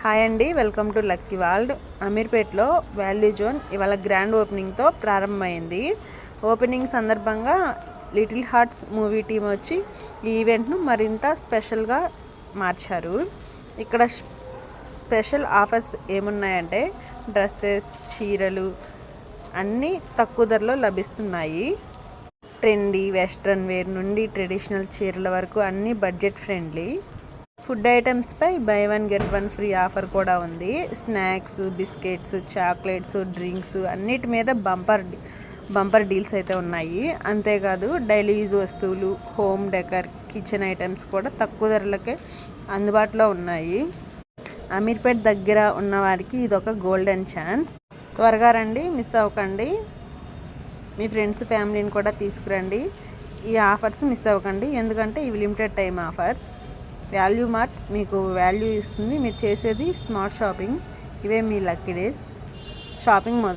Hi అండి welcome to lucky world. అమీర్పేట్లో value zone ఇవాళ గ్రాండ్ ఓపెనింగ్తో ప్రారంభమైంది. ఓపెనింగ్ సందర్భంగా లిటిల్ హార్ట్స్ మూవీ టీం వచ్చి ఈ ఈవెంట్ను మరింత స్పెషల్గా మార్చారు. ఇక్కడ స్పెషల్ ఆఫర్స్ ఏమున్నాయంటే డ్రెస్సెస్ చీరలు అన్నీ తక్కువ ధరలో లభిస్తున్నాయి. ట్రెండీ వెస్ట్రన్ వేర్ నుండి ట్రెడిషనల్ చీరల వరకు అన్నీ budget friendly. Food ఐటమ్స్పై buy one get one free offer కూడా ఉంది. స్నాక్స్ బిస్కెట్స్ చాక్లెట్స్ డ్రింక్స్ అన్నిటి మీద బంపర్ బంపర్ డీల్స్ అయితే ఉన్నాయి. అంతేకాదు డైలీ యూజ్ వస్తువులు హోమ్ డెకర్ కిచెన్ ఐటమ్స్ కూడా తక్కువ ధరలకే అందుబాటులో ఉన్నాయి. అమీర్పేట్ దగ్గర ఉన్న వారికి ఇది ఒక గోల్డెన్ ఛాన్స్. త్వరగా రండి మిస్ అవ్వకండి. మీ ఫ్రెండ్స్ ఫ్యామిలీని కూడా తీసుకురండి. ఈ ఆఫర్స్ మిస్ అవ్వకండి. ఎందుకంటే ఇవి limited time offers. Value mart మీకు వాల్యూ ఇస్తుంది. మీరు చేసేది స్మార్ట్ షాపింగ్. ఇవే మీ లక్కీ డేస్. షాపింగ్ మొదలు